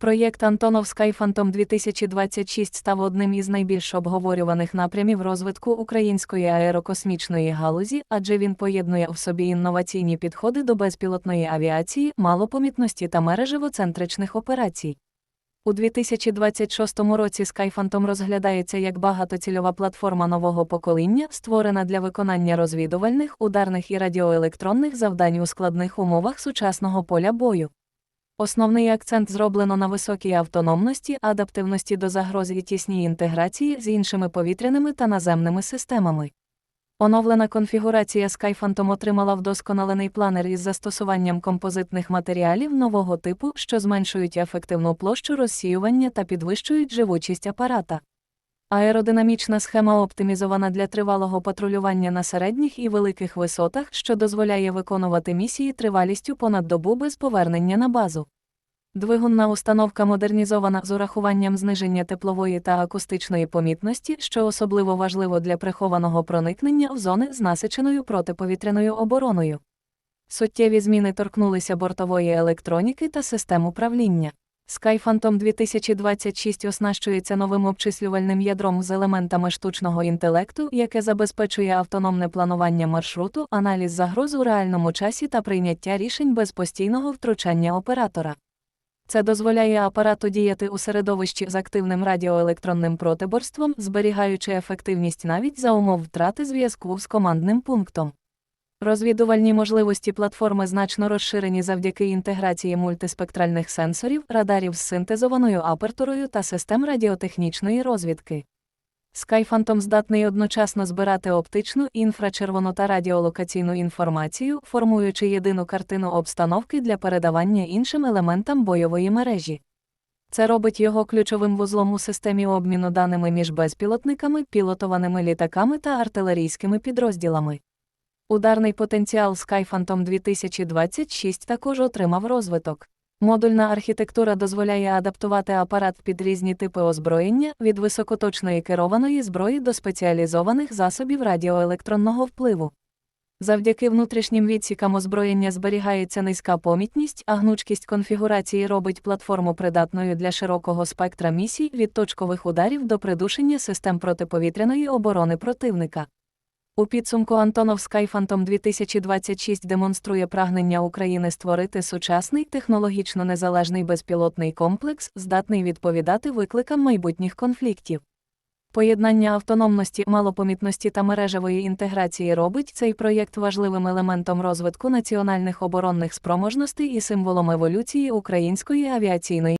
Проєкт Антонов Skyphantom 2026 став одним із найбільш обговорюваних напрямів розвитку української аерокосмічної галузі, адже він поєднує в собі інноваційні підходи до безпілотної авіації, малопомітності та мережевоцентричних операцій. У 2026 році Skyphantom розглядається як багатоцільова платформа нового покоління, створена для виконання розвідувальних, ударних і радіоелектронних завдань у складних умовах сучасного поля бою. Основний акцент зроблено на високій автономності, адаптивності до загроз і тісній інтеграції з іншими повітряними та наземними системами. Оновлена конфігурація Skyphantom отримала вдосконалений планер із застосуванням композитних матеріалів нового типу, що зменшують ефективну площу розсіювання та підвищують живучість апарата. Аеродинамічна схема оптимізована для тривалого патрулювання на середніх і великих висотах, що дозволяє виконувати місії тривалістю понад добу без повернення на базу. Двигунна установка модернізована з урахуванням зниження теплової та акустичної помітності, що особливо важливо для прихованого проникнення в зони з насиченою протиповітряною обороною. Суттєві зміни торкнулися бортової електроніки та систем управління. Skyphantom 2026 оснащується новим обчислювальним ядром з елементами штучного інтелекту, яке забезпечує автономне планування маршруту, аналіз загроз у реальному часі та прийняття рішень без постійного втручання оператора. Це дозволяє апарату діяти у середовищі з активним радіоелектронним протиборством, зберігаючи ефективність навіть за умов втрати зв'язку з командним пунктом. Розвідувальні можливості платформи значно розширені завдяки інтеграції мультиспектральних сенсорів, радарів з синтезованою апертурою та систем радіотехнічної розвідки. Skyphantom здатний одночасно збирати оптичну, інфрачервону та радіолокаційну інформацію, формуючи єдину картину обстановки для передавання іншим елементам бойової мережі. Це робить його ключовим вузлом у системі обміну даними між безпілотниками, пілотованими літаками та артилерійськими підрозділами. Ударний потенціал Skyphantom 2026 також отримав розвиток. Модульна архітектура дозволяє адаптувати апарат під різні типи озброєння від високоточної керованої зброї до спеціалізованих засобів радіоелектронного впливу. Завдяки внутрішнім відсікам озброєння зберігається низька помітність, а гнучкість конфігурації робить платформу придатною для широкого спектра місій від точкових ударів до придушення систем протиповітряної оборони противника. У підсумку Антонов Skyphantom 2026 демонструє прагнення України створити сучасний технологічно незалежний безпілотний комплекс, здатний відповідати викликам майбутніх конфліктів. Поєднання автономності, малопомітності та мережевої інтеграції робить цей проєкт важливим елементом розвитку національних оборонних спроможностей і символом еволюції української авіаційної.